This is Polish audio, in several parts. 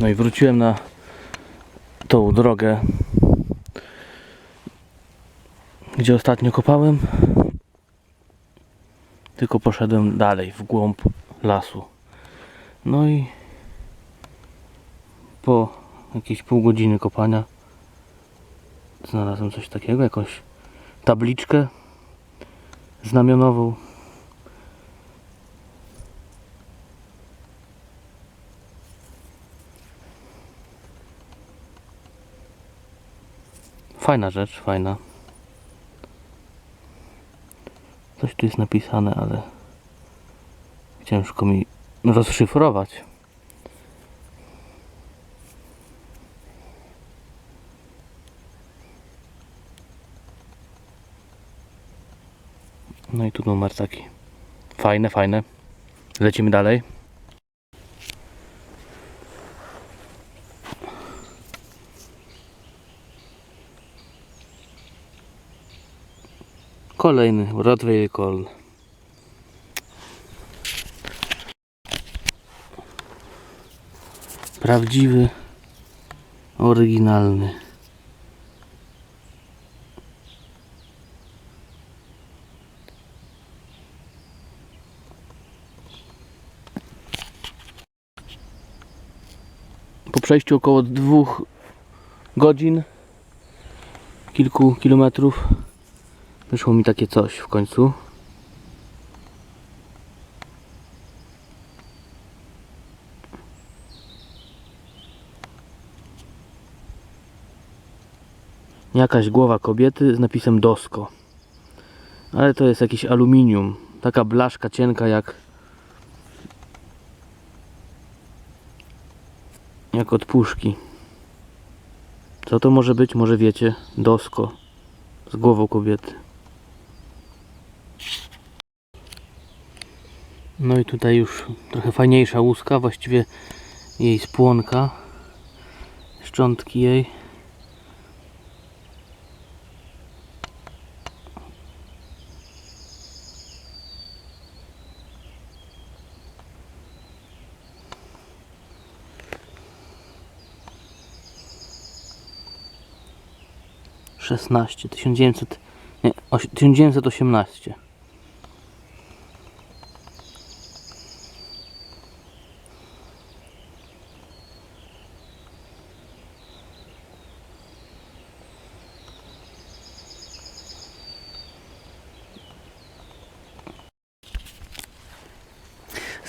No i wróciłem na tą drogę, gdzie ostatnio kopałem. Tylko poszedłem dalej, w głąb lasu. No i po jakieś pół godziny kopania znalazłem coś takiego, jakąś tabliczkę znamionową. Fajna rzecz, fajna. Coś tu jest napisane, ale ciężko mi rozszyfrować. No i tu numer taki. Fajne, fajne. Lecimy dalej. Kolejny Rottweiler. Prawdziwy, oryginalny. Po przejściu około dwóch godzin, kilku kilometrów, wyszło mi takie coś w końcu. Jakaś głowa kobiety z napisem Dosko. Ale to jest jakiś aluminium. Taka blaszka cienka jak jak od puszki. Co to może być? Może wiecie? Dosko z głową kobiety. No i tutaj już trochę fajniejsza łuska, właściwie jej spłonka, szczątki jej. Szesnaście, 1900, nie, oś- 1918.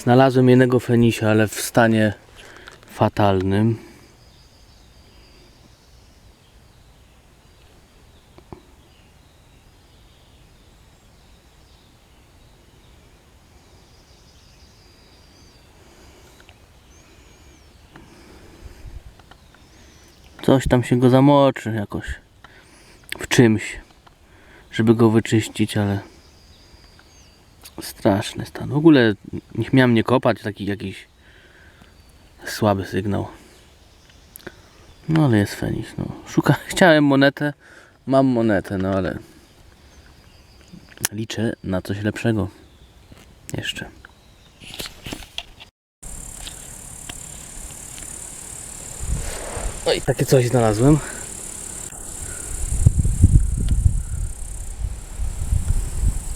Znalazłem jednego fenisia, ale w stanie fatalnym. Coś tam się go zamoczy jakoś w czymś, żeby go wyczyścić, ale straszny stan. W ogóle nie miałem nie kopać, taki jakiś słaby sygnał. No ale jest fenis, no. Szuka, chciałem monetę, mam monetę, no ale liczę na coś lepszego. Jeszcze. No i takie coś znalazłem.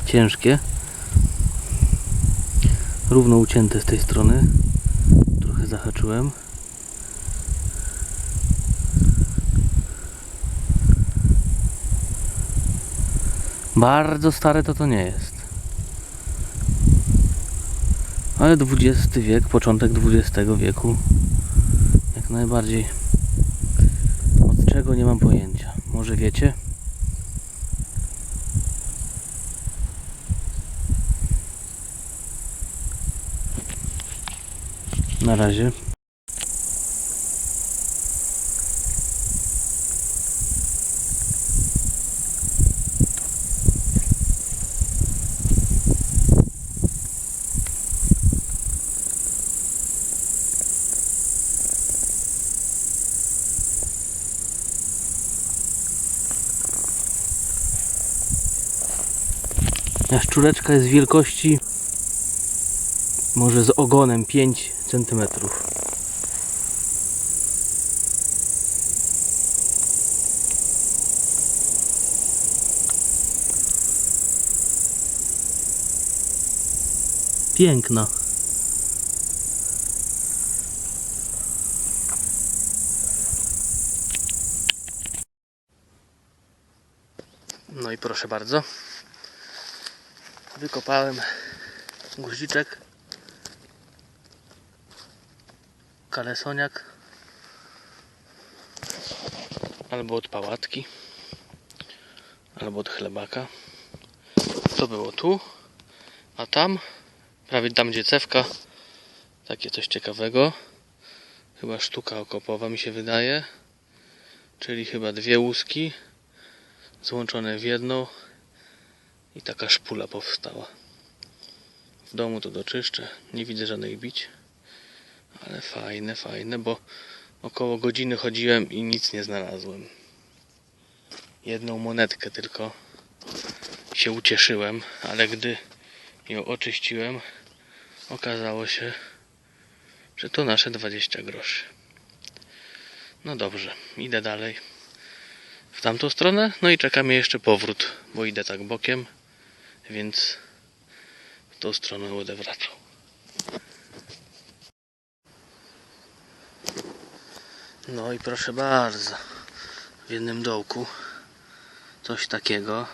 Ciężkie. Równo ucięte z tej strony. Trochę zahaczyłem. Bardzo stare to to nie jest. Ale XX wiek, początek XX wieku. Jak najbardziej. Od czego nie mam pojęcia. Może wiecie? Na razie. Jaszczureczka jest wielkości może z ogonem 5 cm. Piękna. No i proszę bardzo. Wykopałem guziczek Kalesoniak. Albo od pałatki. Albo od chlebaka. To było tu. A tam, prawie tam gdzie cewka, takie coś ciekawego. Chyba sztuka okopowa mi się wydaje. Czyli chyba dwie łuski złączone w jedną i taka szpula powstała. W domu to doczyszczę, nie widzę żadnych bić, ale fajne, fajne, bo około godziny chodziłem i nic nie znalazłem. Jedną monetkę tylko się ucieszyłem, ale gdy ją oczyściłem, okazało się, że to nasze 20 groszy. No dobrze, idę dalej w tamtą stronę, no i czeka mnie jeszcze powrót, bo idę tak bokiem, więc w tą stronę będę wracał. No i proszę bardzo, w jednym dołku coś takiego.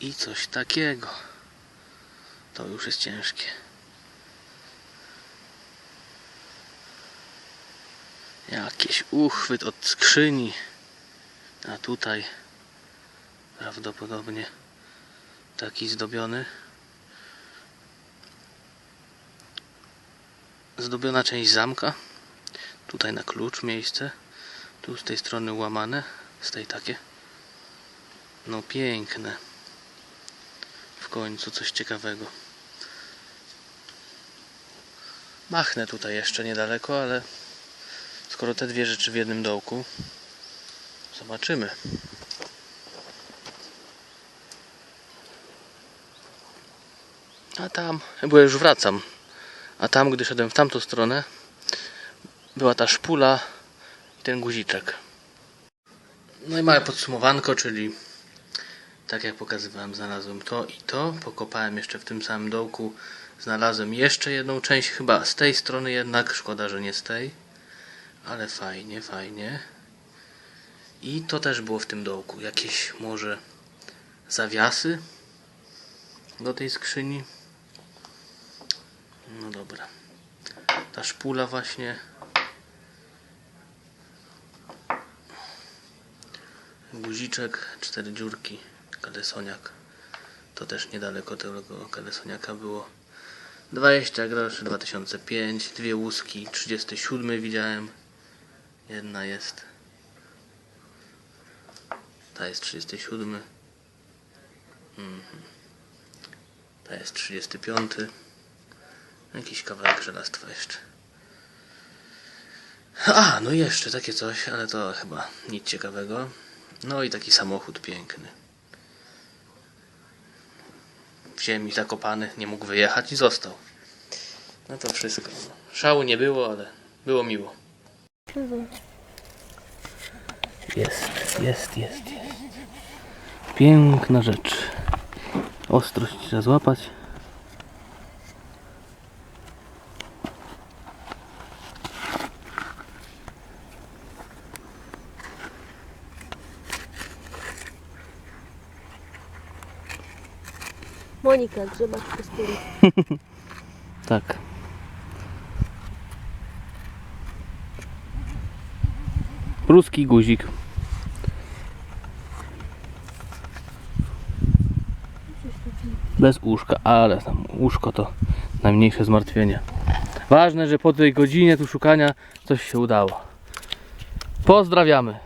I coś takiego. To już jest ciężkie. Jakiś uchwyt od skrzyni. A tutaj prawdopodobnie taki zdobiony. Zdobiona część zamka. Tutaj na klucz miejsce. Tu z tej strony łamane. Z tej takie. No piękne. W końcu coś ciekawego. Machnę tutaj jeszcze niedaleko, ale skoro te dwie rzeczy w jednym dołku, zobaczymy. A tam, bo ja już wracam. A tam, gdy szedłem w tamtą stronę, była ta szpula i ten guziczek. No i małe podsumowanko, czyli tak jak pokazywałem, znalazłem to i to. Pokopałem jeszcze w tym samym dołku. Znalazłem jeszcze jedną część, chyba z tej strony jednak. Szkoda, że nie z tej. Ale fajnie, fajnie. I to też było w tym dołku. Jakieś może zawiasy do tej skrzyni. No dobra. Ta szpula właśnie. Guziczek, cztery dziurki, kalesoniak. To też niedaleko tego kalesoniaka było. 20 groszy, 2005, dwie łuski, 37 widziałem. Jedna jest. Ta jest 37. Mhm. Ta jest 35. Jakiś kawałek żelastwa jeszcze. A, no jeszcze takie coś, ale to chyba nic ciekawego. No i taki samochód piękny. W ziemi zakopany, nie mógł wyjechać i został. No to wszystko. Szału nie było, ale było miło. Jest, jest, jest, jest. Piękna rzecz. Ostrość trzeba złapać. Monika, grzebacz kostury. Tak. Ruski guzik. Bez łóżka, ale tam łóżko to najmniejsze zmartwienie. Ważne, że po tej godzinie tu szukania coś się udało. Pozdrawiamy.